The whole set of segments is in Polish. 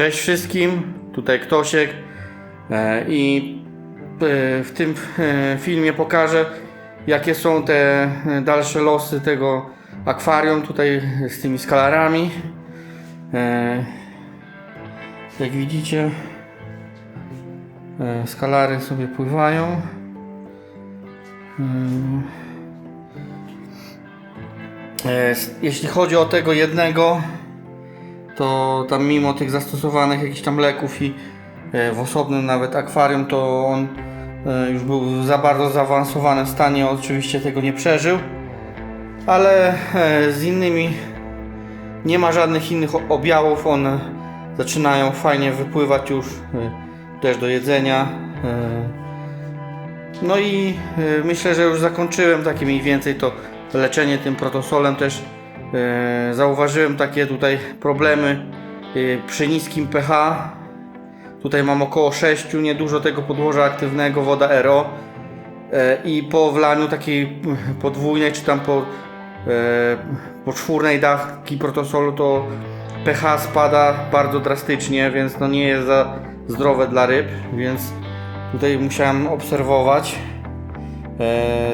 Cześć wszystkim, tutaj Ktosiek e, i e, w tym e, filmie pokażę jakie są te dalsze losy tego akwarium tutaj z tymi skalarami. Jak widzicie skalary sobie pływają. Jeśli chodzi o tego jednego, to tam mimo tych zastosowanych jakichś tam leków i e, w osobnym nawet akwarium, to on e, już był w za bardzo zaawansowanym stanie, oczywiście tego nie przeżył. Ale e, z innymi nie ma żadnych innych objawów, one zaczynają fajnie wypływać już też do jedzenia. No i myślę, że już zakończyłem takie mniej więcej to leczenie tym protosolem też zauważyłem takie tutaj problemy e, przy niskim pH. Tutaj mam około 6, niedużo tego podłoża aktywnego, woda RO. E, I po wlaniu takiej podwójnej, czy tam po, e, po czwórnej dawki protosolu, to pH spada bardzo drastycznie, więc no nie jest za zdrowe dla ryb, więc tutaj musiałem obserwować. E,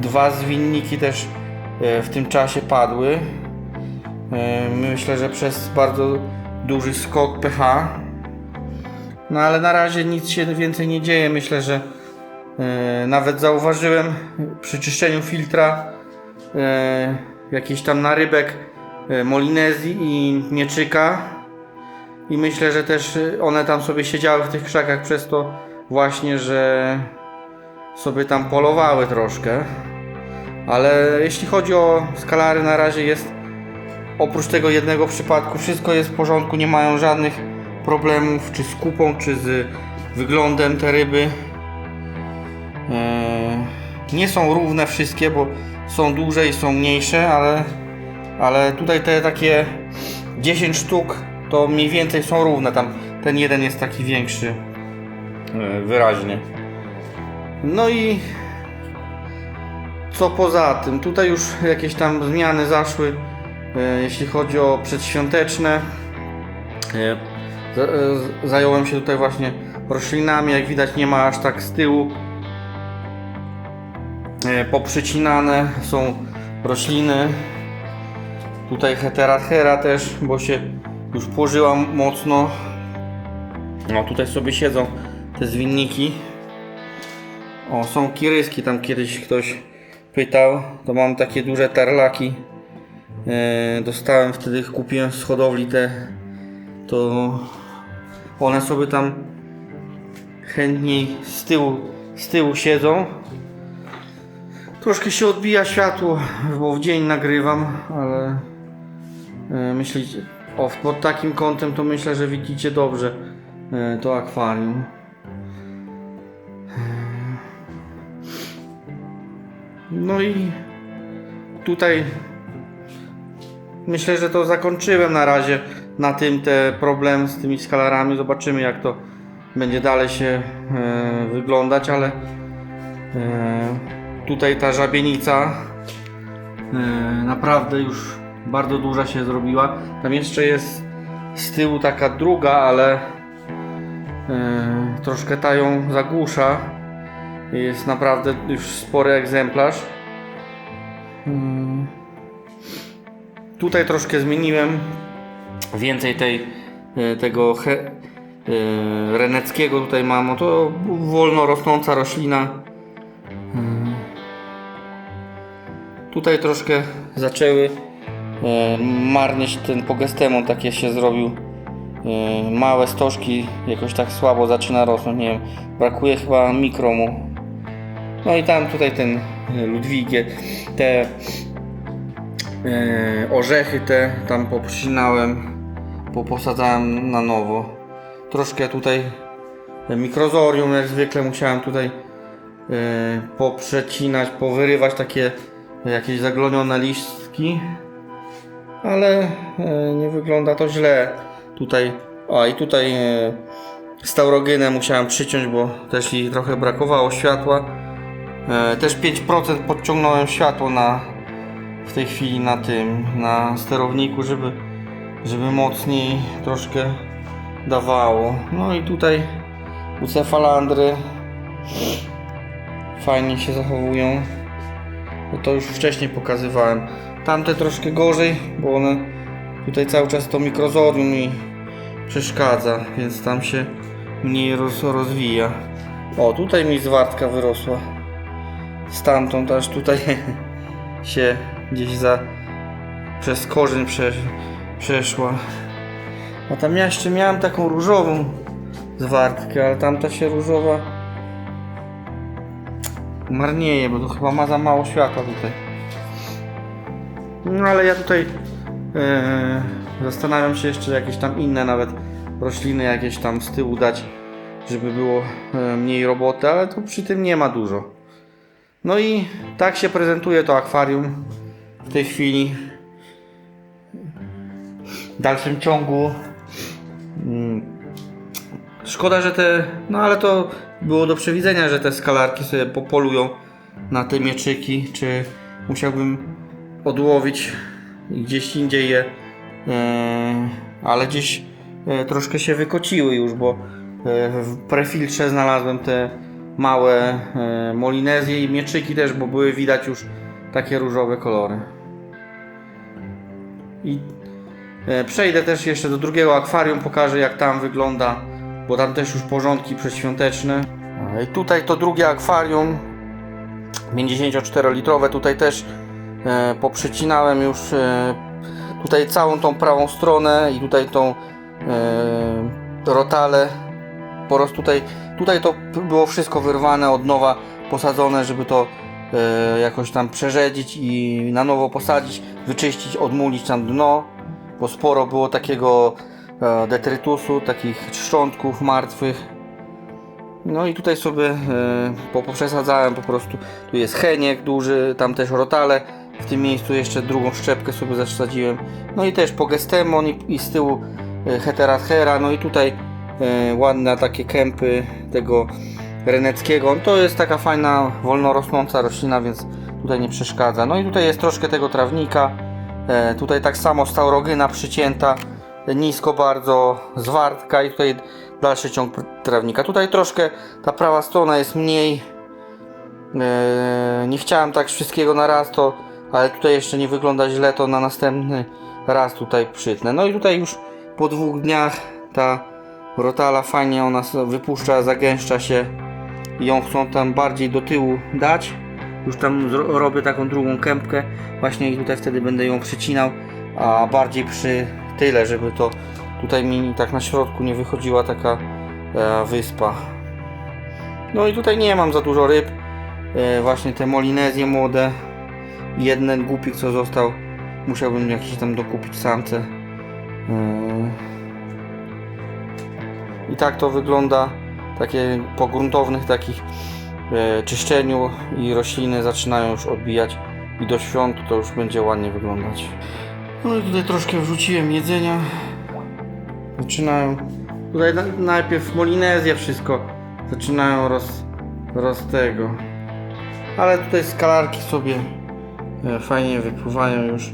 dwa zwinniki też e, w tym czasie padły. E, Myślę, że przez bardzo duży skok pH. No ale na razie nic się więcej nie dzieje. Myślę, że e, nawet zauważyłem przy czyszczeniu filtra e, jakiś tam narybek e, molinezji i mieczyka. I myślę, że też e, one tam sobie siedziały w tych krzakach przez to właśnie, że sobie tam polowały troszkę. Ale jeśli chodzi o skalary, na razie jest oprócz tego jednego przypadku wszystko jest w porządku, nie mają żadnych problemów czy z kupą, czy z wyglądem te ryby. Eee, nie są równe wszystkie, bo są duże i są mniejsze, ale, ale tutaj te takie 10 sztuk to mniej więcej są równe. Tam ten jeden jest taki większy e, wyraźnie. No i co poza tym? Tutaj już jakieś tam zmiany zaszły, e, jeśli chodzi o przedświąteczne. E, e, Zająłem się tutaj właśnie roślinami, jak widać nie ma aż tak z tyłu. Poprzycinane są rośliny. Tutaj heteradhera też, bo się już położyła mocno. No tutaj sobie siedzą te zwinniki. O, są kiryski, tam kiedyś ktoś pytał. To mam takie duże tarlaki. E, dostałem wtedy, kupiłem z hodowli te. To one sobie tam chętniej z tyłu, z tyłu siedzą. Troszkę się odbija światło, bo w dzień nagrywam, ale e, myślicie, o, pod takim kątem to myślę, że widzicie dobrze e, to akwarium. No i tutaj myślę, że to zakończyłem na razie na tym te problem z tymi skalarami. Zobaczymy jak to będzie dalej się e, wyglądać, ale e, tutaj ta żabienica e, naprawdę już bardzo duża się zrobiła. Tam jeszcze jest z tyłu taka druga, ale e, troszkę ta ją zagłusza. Jest naprawdę już spory egzemplarz. Mm. Tutaj troszkę zmieniłem. Więcej tej, e, tego he, e, reneckiego tutaj mam. O, To wolno rosnąca roślina. Mm. Tutaj troszkę zaczęły marnieć ten pogestemon, takie się zrobił. Małe stożki jakoś tak słabo zaczyna rosnąć, nie wiem, brakuje chyba mikromu. No i tam tutaj ten e, Ludwigie, te e, orzechy te tam poprzycinałem, poposadzałem na nowo. Troszkę tutaj mikrozorium jak zwykle musiałem tutaj e, poprzecinać, powyrywać takie jakieś zaglonione listki. Ale e, nie wygląda to źle. Tutaj, a i tutaj e, staurogynę musiałem przyciąć, bo też jej trochę brakowało światła. E, Też 5% podciągnąłem światło na w tej chwili na tym, na sterowniku, żeby, żeby mocniej troszkę dawało. No i tutaj ucefalandry fajnie się zachowują. Bo to już wcześniej pokazywałem. Tamte troszkę gorzej, bo one tutaj cały czas to mikrozorium mi przeszkadza, więc tam się mniej roz, rozwija. O, tutaj mi zwartka wyrosła. Stamtąd aż tutaj się gdzieś za przez korzeń prze, przeszła. A tam ja jeszcze miałem taką różową zwartkę, ale tamta się różowa marnieje, bo to chyba ma za mało światła tutaj. No ale ja tutaj e, zastanawiam się jeszcze jakieś tam inne nawet rośliny jakieś tam z tyłu dać, żeby było e, mniej roboty, ale to przy tym nie ma dużo. No i tak się prezentuje to akwarium w tej chwili. W dalszym ciągu mm, Szkoda, że te. No ale to było do przewidzenia, że te skalarki sobie popolują na te mieczyki. Czy musiałbym odłowić gdzieś indziej je. E, ale gdzieś e, troszkę się wykociły już, bo e, w prefiltrze znalazłem te małe e, molinezje i mieczyki też, bo były widać już takie różowe kolory. I E, Przejdę też jeszcze do drugiego akwarium, pokażę jak tam wygląda, bo tam też już porządki przedświąteczne. A, I tutaj to drugie akwarium, 54-litrowe, tutaj też e, poprzecinałem już e, tutaj całą tą prawą stronę i tutaj tą e, rotalę. Po prostu tutaj, tutaj to było wszystko wyrwane od nowa, posadzone, żeby to e, jakoś tam przerzedzić i na nowo posadzić, wyczyścić, odmulić tam dno bo sporo było takiego e, detrytusu, takich szczątków martwych. No i tutaj sobie e, po- poprzesadzałem po prostu. Tu jest heniek duży, tam też rotale. W tym miejscu jeszcze drugą szczepkę sobie zasadziłem. No i też pogestemon i, i z tyłu e, heterachera. No i tutaj ładne takie kępy tego reneckiego. To jest taka fajna, wolno rosnąca roślina, więc tutaj nie przeszkadza. No i tutaj jest troszkę tego trawnika. E, tutaj tak samo staurogyna przycięta, e, nisko bardzo, zwartka i tutaj dalszy ciąg trawnika. Tutaj troszkę ta prawa strona jest mniej. E, nie chciałem tak wszystkiego na raz, to, ale tutaj jeszcze nie wygląda źle, to na następny raz tutaj przytnę. No i tutaj już po dwóch dniach ta rotala fajnie ona wypuszcza, zagęszcza się i ją chcą tam bardziej do tyłu dać. Już tam robię taką drugą kępkę właśnie i tutaj wtedy będę ją przycinał, a bardziej przy tyle, żeby to tutaj mi tak na środku nie wychodziła taka e, wyspa. No i tutaj nie mam za dużo ryb. E, właśnie te molinezje młode. Jeden głupik co został. Musiałbym jakiś tam dokupić samce. E, I tak to wygląda. Takie po gruntownych takich e, czyszczeniu i rośliny zaczynają już odbijać i do świąt to już będzie ładnie wyglądać. No i tutaj troszkę wrzuciłem jedzenia. Zaczynają. Tutaj na, najpierw molinezja wszystko zaczynają roz, roz tego. Ale tutaj skalarki sobie e, fajnie wypływają już.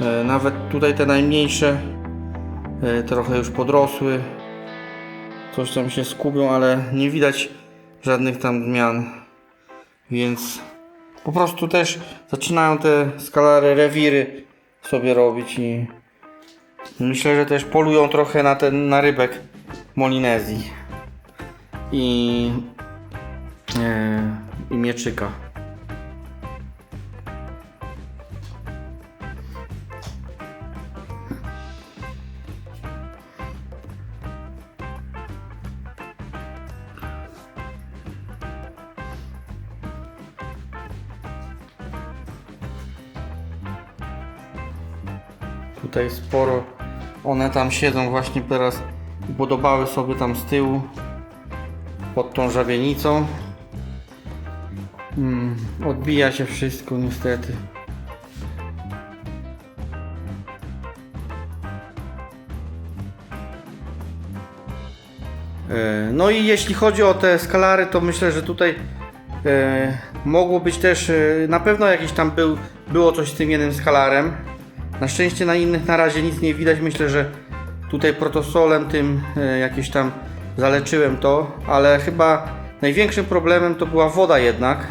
E, nawet tutaj te najmniejsze e, trochę już podrosły. Coś tam się skubią, ale nie widać żadnych tam zmian. Więc po prostu też zaczynają te skalary rewiry sobie robić i myślę, że też polują trochę na ten na rybek Molinezji i, e, i mieczyka. Tutaj sporo one tam siedzą właśnie teraz podobały sobie tam z tyłu pod tą żabienicą. Mm, odbija się wszystko niestety. E, No i jeśli chodzi o te skalary, to myślę, że tutaj e, mogło być też, e, na pewno jakiś tam był, było coś z tym jednym skalarem. Na szczęście na innych na razie nic nie widać. Myślę, że Tutaj protosolem tym e, jakieś tam zaleczyłem to, ale chyba największym problemem to była woda jednak.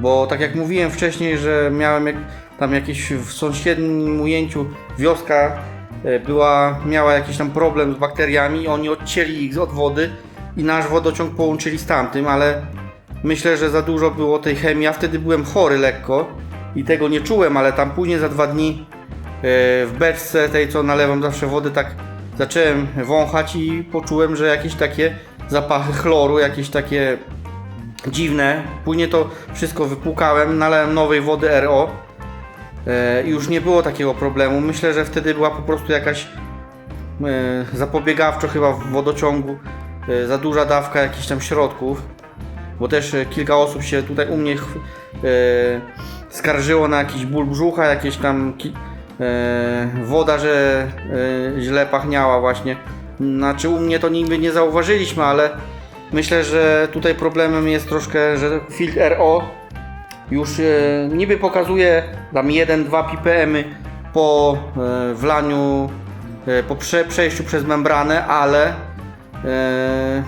Bo tak jak mówiłem wcześniej, że miałem jak, tam jakieś w sąsiednim ujęciu wioska e, była, miała jakiś tam problem z bakteriami, oni odcięli ich od wody i nasz wodociąg połączyli z tamtym, ale myślę, że za dużo było tej chemii. Ja wtedy byłem chory lekko i tego nie czułem, ale tam później za dwa dni w beczce tej, co nalewam zawsze wody, tak zacząłem wąchać i poczułem, że jakieś takie zapachy chloru, jakieś takie dziwne. Później to wszystko wypłukałem, nalałem nowej wody RO e, i już nie było takiego problemu. Myślę, że wtedy była po prostu jakaś e, zapobiegawczo chyba w wodociągu e, za duża dawka jakichś tam środków, bo też kilka osób się tutaj u mnie skarżyło na jakiś ból brzucha, jakieś tam woda, że e, źle pachniała właśnie. Znaczy u mnie to nigdy nie zauważyliśmy, ale myślę, że tutaj problemem jest troszkę, że filtr RO już e, niby pokazuje tam 1-2 ppm po e, wlaniu, e, po prze, przejściu przez membranę, ale e, e,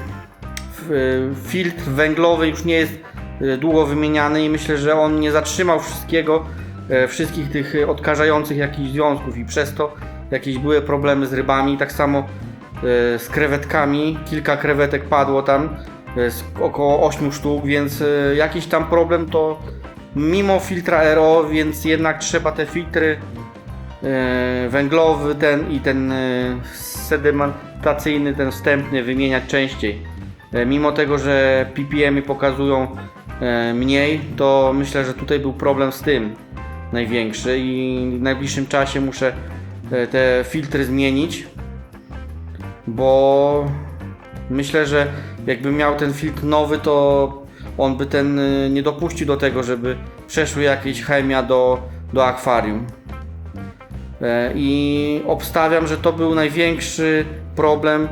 filtr węglowy już nie jest e, długo wymieniany i myślę, że on nie zatrzymał wszystkiego, e, wszystkich tych e, odkażających jakichś związków i przez to jakieś były problemy z rybami, tak samo e, z krewetkami, kilka krewetek padło tam, e, około 8 sztuk, więc e, jakiś tam problem to mimo filtra RO, więc jednak trzeba te filtry e, węglowy ten i ten e, sedimentacyjny, ten wstępny wymieniać częściej. E, Mimo tego, że ppm pokazują e, mniej, to myślę, że tutaj był problem z tym największy i w najbliższym czasie muszę e, te filtry zmienić, bo myślę, że jakbym miał ten filtr nowy, to on by ten y, nie dopuścił do tego, żeby przeszły jakieś chemia do, do akwarium. E, I obstawiam, że to był największy problem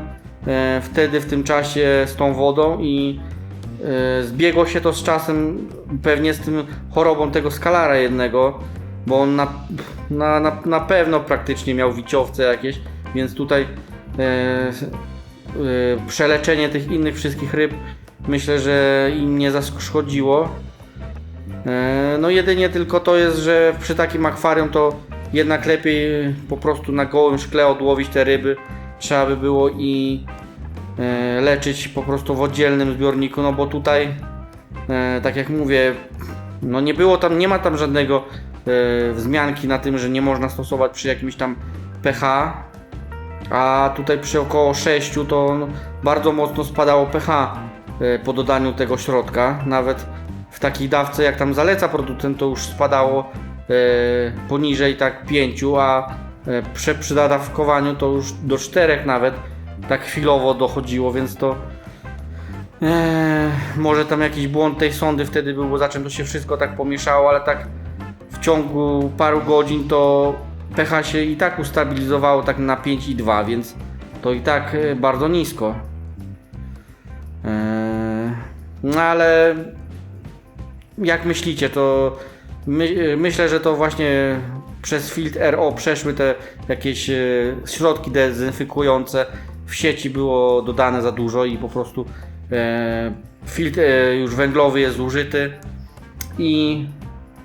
e, wtedy, w tym czasie z tą wodą i e, zbiegło się to z czasem pewnie z tym chorobą tego skalara jednego, bo on na, na, na, na pewno praktycznie miał wiciowce jakieś, więc tutaj e, e, przeleczenie tych innych wszystkich ryb myślę, że im nie zaszkodziło. E, No jedynie tylko to jest, że przy takim akwarium to jednak lepiej po prostu na gołym szkle odłowić te ryby. Trzeba by było i e, leczyć po prostu w oddzielnym zbiorniku, no bo tutaj e, tak jak mówię, no nie było tam, nie ma tam żadnego e, wzmianki na tym, że nie można stosować przy jakimś tam pH, a tutaj przy około 6 to no, bardzo mocno spadało pH e, po dodaniu tego środka. Nawet w takiej dawce, jak tam zaleca producent, to już spadało e, poniżej tak 5, a e, przy, przy dodawkowaniu to już do 4 nawet tak chwilowo dochodziło, więc to e, może tam jakiś błąd tej sondy wtedy był, bo za czym to się wszystko tak pomieszało, ale tak w ciągu paru godzin to pH się i tak ustabilizowało tak na 5,2, więc to i tak e, bardzo nisko. Eee, No ale jak myślicie, to my, myślę, że to właśnie przez filtr RO przeszły te jakieś e, środki dezynfekujące. W sieci było dodane za dużo i po prostu e, filtr e, już węglowy jest zużyty i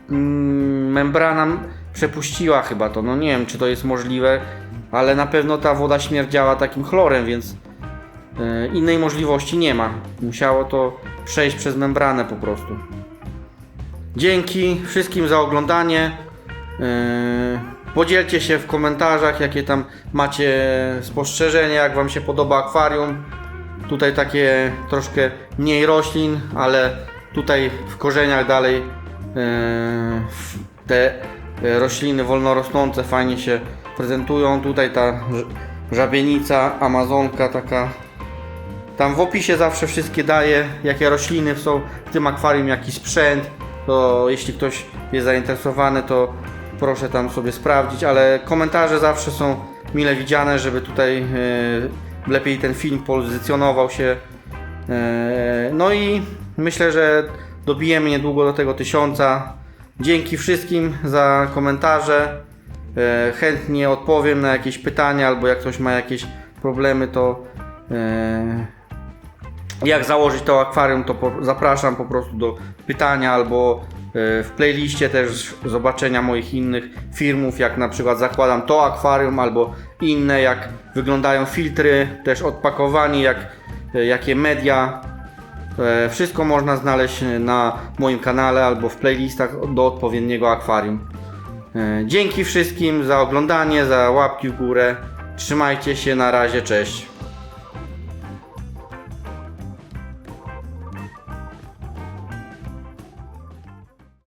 mm, membrana przepuściła chyba to. No nie wiem, czy to jest możliwe, ale na pewno ta woda śmierdziała takim chlorem, więc e, innej możliwości nie ma. Musiało to przejść przez membranę po prostu. Dzięki wszystkim za oglądanie. E, Podzielcie się w komentarzach, jakie tam macie spostrzeżenia, jak Wam się podoba akwarium. Tutaj takie troszkę mniej roślin, ale tutaj w korzeniach dalej e, te rośliny wolnorosnące fajnie się prezentują. Tutaj ta żabienica, amazonka taka. Tam w opisie zawsze wszystkie daje, jakie rośliny są w tym akwarium, jaki sprzęt. To jeśli ktoś jest zainteresowany, to proszę tam sobie sprawdzić, ale komentarze zawsze są mile widziane, żeby tutaj e, lepiej ten film pozycjonował się. E, no i myślę, że dobijemy niedługo do tego tysiąca. Dzięki wszystkim za komentarze. E, chętnie odpowiem na jakieś pytania, albo jak ktoś ma jakieś problemy, to jak założyć to akwarium, to zapraszam po prostu do pytania albo w playliście też zobaczenia moich innych filmów, jak na przykład zakładam to akwarium albo inne, jak wyglądają filtry, też odpakowanie, jak, e, jakie media. E, Wszystko można znaleźć na moim kanale albo w playlistach do odpowiedniego akwarium. E, Dzięki wszystkim za oglądanie, za łapki w górę. Trzymajcie się, na razie, cześć.